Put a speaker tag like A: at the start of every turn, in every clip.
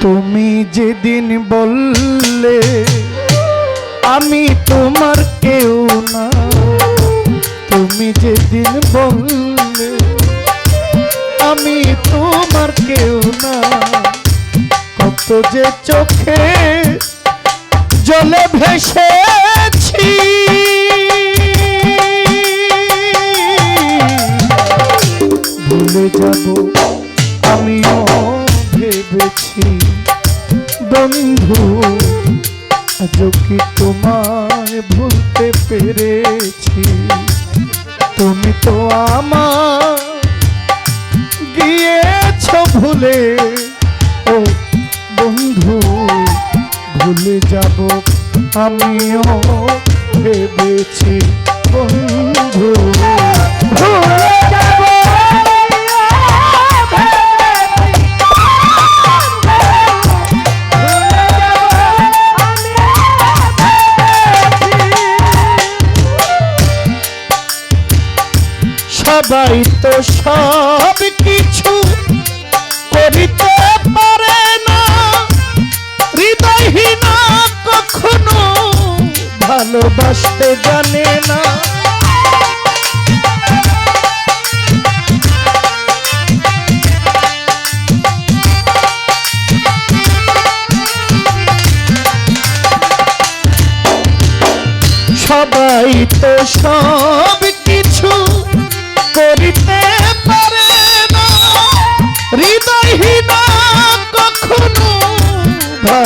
A: তুমি যেদিন বললে, আমি তোমার কেউ না। তুমি যেদিন বললে, আমি তোমার কেউ না। কত যে চোখে জলে ভেসেছি বন্ধু কি তোমায় ভুলতে পেরেছি? তুমি তো আমার গিয়েছ ভুলে। ও বন্ধু, ভুলে যাব আমিও ভেবেছি বন্ধু। ভুলে সবাই তো সব কিছু করিতে পারে না। হৃদয়হীনা কখনো ভালোবাসতে জানে না।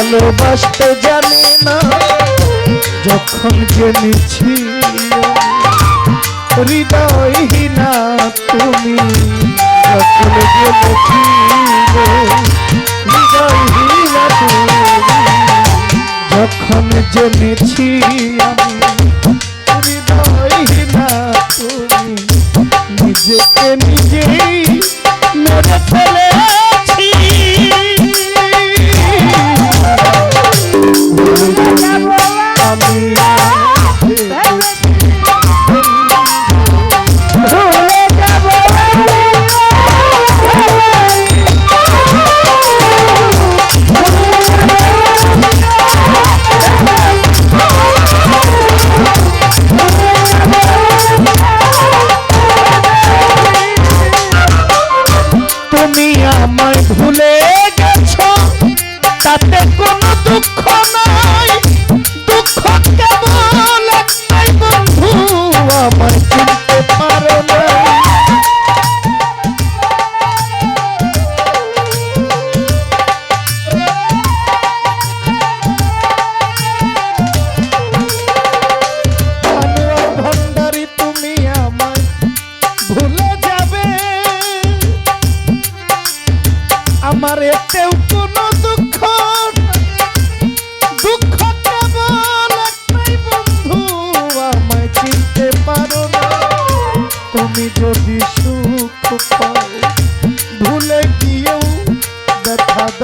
A: ভালোবাসতে জানে না যখন জেনেছি হৃদয়হীনা তুমি যখন জেনেছি হৃদয়হীনা তুমি যখন জেনেছি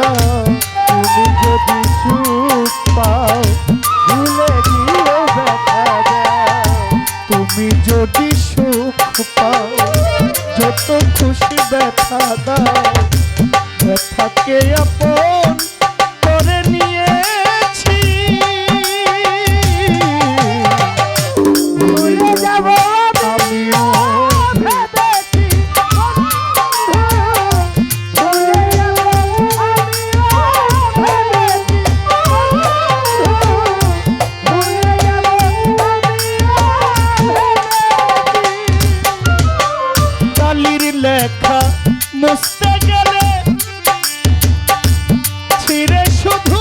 A: দাও তুমি যদি সুখ পাও ভুলে গিয়েও ব্যথা দাও তুমি যদি সুখ পাও যত খুশি ব্যথা দাও। কালির লেখা মুছতে গেলে ছিঁড়ে শুধু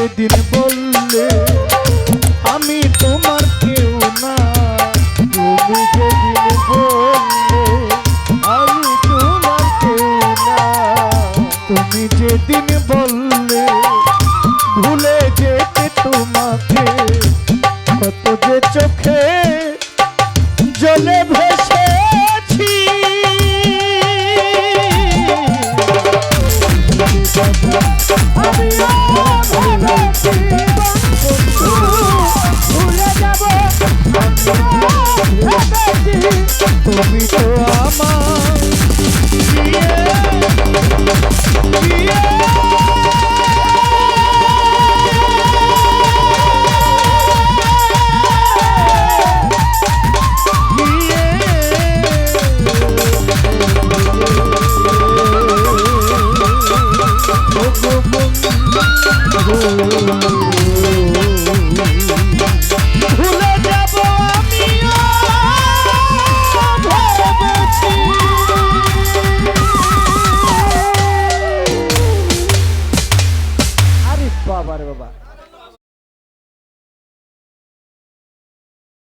A: যেদিন বললে, আমি তোমার কেউ না। তুমি সেদিন বললে, আমি তোমার কেউ না। তুমি যেদিন বললে, ভুলে যেতে তোমাকে ভুলে